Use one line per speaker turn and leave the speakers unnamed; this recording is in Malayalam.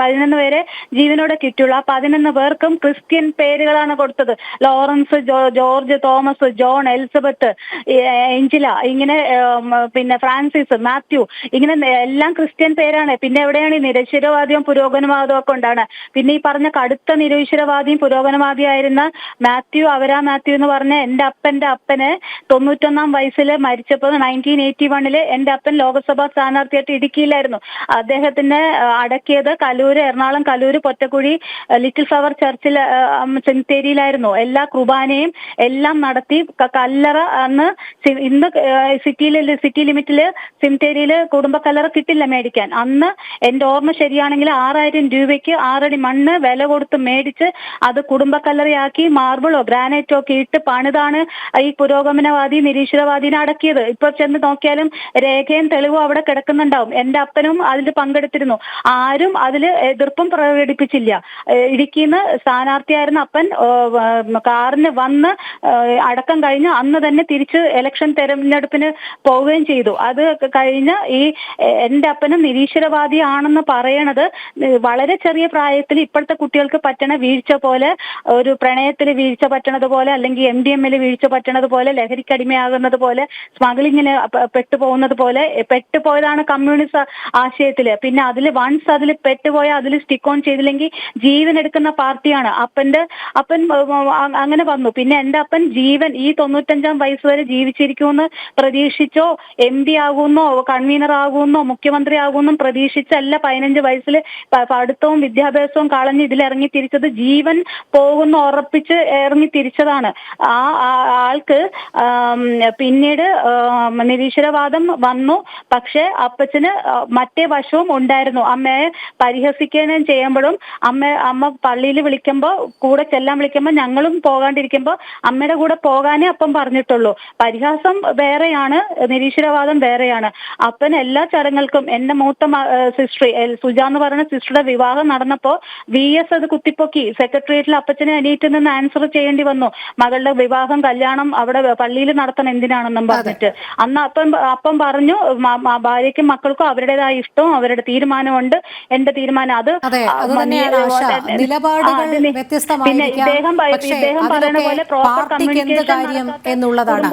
പതിനൊന്ന് പേരെ ജീവനോടെ കിട്ടുള്ളൂ ആ പതിനൊന്ന് പേർക്കും ക്രിസ്ത്യൻ പേരുകളാണ് കൊടുത്തത്. Lawrence George Thomas John Elizabeth Angela ഇങ്ങനെ പിന്നെ ഫ്രാൻസിസ് മാത്യു ഇങ്ങനെ എല്ലാം ക്രിസ്ത്യൻ പേരാണ്. പിന്നെ എവിടെയാണ് ഈ നിരശ്വരവാദിയും പുരോഗമനവാദവും ഒക്കെ ഉണ്ടാണ്. പിന്നെ ഈ പറഞ്ഞ കടുത്ത നിരീശ്വരവാദിയും പുരോഗമനവാദിയായിരുന്ന മാത്യു അവരാ മാത്യു എന്ന് പറഞ്ഞ എന്റെ അപ്പന്റെ അപ്പന് തൊണ്ണൂറ്റൊന്നാം വയസ്സിൽ മരിച്ചപ്പോൾ നയന്റീൻ എയ്റ്റി വണ്ണിൽ എന്റെ അപ്പൻ ലോകസഭാ സ്ഥാനാർത്ഥിയായിട്ട് ഇടുക്കിയിലായിരുന്നു. അദ്ദേഹത്തിന് അടക്കിയത് അടക്കിയത് കലൂര് എറണാകുളം കലൂര് പൊറ്റക്കുഴി ലിറ്റിൽ ഫ്ലവർ ചർച്ചിൽ സെമിത്തേരിയിലായിരുന്നു. എല്ലാ കുർബാനയും എല്ലാം നടത്തി കല്ലറ അന്ന് ഇന്ന് സിറ്റിയിൽ സിറ്റി ലിമിറ്റിൽ സെമിത്തേരിയിൽ കുടുംബ കല്ലറ കിട്ടില്ല മേടിക്കാൻ. അന്ന് എന്റെ ഓർമ്മ ശരിയാണെങ്കിൽ ആറായിരം രൂപയ്ക്ക് ആറടി മണ്ണ് വില കൊടുത്ത് മേടിച്ച് അത് കുടുംബ കല്ലറയാക്കി മാർബിളോ ഗ്രാനൈറ്റോ ഒക്കെ ഇട്ട് പണിതാണ് ഈ പുരോഗമനവാദി നിരീശ്വരവാദിനെ അടക്കിയത്. ഇപ്പൊ ചെന്ന് നോക്കിയാലും രേഖയും തെളിവും അവിടെ കിടക്കുന്നുണ്ടാവും. എന്റെ അപ്പനും അതിൽ പങ്കെടുത്തിരുന്നു. ആരും അതിൽ എതിർപ്പും പ്രകടിപ്പിച്ചില്ല. ഇടുക്കിയിൽ ഇടുക്കിന്ന് സ്ഥാനാർത്ഥിയായിരുന്ന അപ്പൻ കാറിന് വന്ന് അടക്കം കഴിഞ്ഞ് അന്ന് തന്നെ തിരിച്ച് ഇലക്ഷൻ തെരഞ്ഞെടുപ്പിന് പോവുകയും ചെയ്തു. അത് കഴിഞ്ഞ് ഈ എന്റെ അപ്പനും നിരീശ്വരവാദിയാണെന്ന് പറയണത് വളരെ ചെറിയ പ്രായത്തിൽ ഇപ്പോഴത്തെ കുട്ടികൾക്ക് പറ്റണ വീഴ്ച പോലെ ഒരു പ്രണയത്തിൽ വീഴ്ച പറ്റണത് പോലെ അല്ലെങ്കിൽ എം ഡി എമ്മിൽ വീഴ്ച പറ്റണത് പോലെ ലഹരിക്കടിമയാകുന്നത് പോലെ സ്മഗ്ലിങ്ങിന് പെട്ടുപോകുന്നത് പോലെ പെട്ടുപോയതാണ് കമ്മ്യൂണിസ്റ്റ് ആശയത്തിൽ. പിന്നെ അതിൽ വൺസ് അതിൽ പെട്ടുപോയ അതിൽ സ്റ്റിക്ക് ഓൺ ചെയ്തില്ലെങ്കിൽ ജീവൻ എടുക്കുന്ന പാർട്ടിയാണ്. അപ്പന്റെ അപ്പൻ അങ്ങനെ വന്നു. പിന്നെ എന്റെ അപ്പൻ ജീവൻ ഈ തൊണ്ണൂറ്റഞ്ചാം വയസ്സ് വരെ ജീവിച്ചിരിക്കുമെന്ന് പ്രതീക്ഷിച്ചോ എം പി ആകുമെന്നോ കൺവീനർ ആകുമെന്നോ മുഖ്യമന്ത്രി ആകുമെന്നും പ്രതീക്ഷിച്ചല്ല പതിനഞ്ച് വയസ്സിൽ പഠിത്തവും വിദ്യാഭ്യാസവും കളഞ്ഞ് ഇതിലിറങ്ങി തിരിച്ചത് ജീവൻ പോകുന്ന ഉറപ്പിച്ച് ഇറങ്ങി തിരിച്ചതാണ് ആ ആൾക്ക് പിന്നീട് നിരീശ്വരവാദം വന്നു. പക്ഷെ അപ്പച്ചന് മറ്റേ വശവും ഉണ്ടായിരുന്നു. അമ്മയെ പരിഹസിക്കുകയും ചെയ്യുമ്പോഴും അമ്മ അമ്മ പള്ളിയിൽ വിളിക്കുമ്പോൾ കൂടെ ചെല്ലാൻ വിളിക്കുമ്പോൾ ഞങ്ങളും പോകാണ്ടിരിക്കുമ്പോൾ അമ്മയുടെ കൂടെ പോകാനേ അപ്പം പറഞ്ഞിട്ടുള്ളൂ. പരിഹാസം വേറെയാണ് നിരീശ്വരവാദം വേറെയാണ്. അപ്പൻ എല്ലാ ചടങ്ങുകൾക്കും എന്റെ മൂത്ത സിസ്റ്റർ സുജ എന്ന് പറയുന്ന സിസ്റ്ററുടെ വിവാഹം നടന്നപ്പോ വി എസ് അത് കുത്തിപ്പൊക്കി സെക്രട്ടേറിയറ്റിൽ അപ്പച്ചനെ അനിയറ്റിൽ നിന്ന് ആൻസർ ചെയ്യേണ്ടി വന്നു. മകളുടെ വിവാഹം കല്യാണം അവിടെ പള്ളിയിൽ നടത്തണം എന്തിനാണെന്നും പറഞ്ഞിട്ട്. അന്ന് അപ്പം അപ്പം പറഞ്ഞു ഭാര്യയ്ക്കും മക്കൾക്കും അവരുടേതായ ഇഷ്ടവും അവരുടെ തീരുമാനമുണ്ട്. എന്റെ തീരുമാനം അത്
അതെ നിലപാടുകൾ വ്യത്യസ്തമായിരിക്കാം. പക്ഷേ അതിലൊക്കെ
പോലെ പ്രോപ്പർ
പാർട്ടിക്ക് എന്ത്
കമ്മ്യൂണിക്കേഷൻ
കാര്യം എന്നുള്ളതാണ്.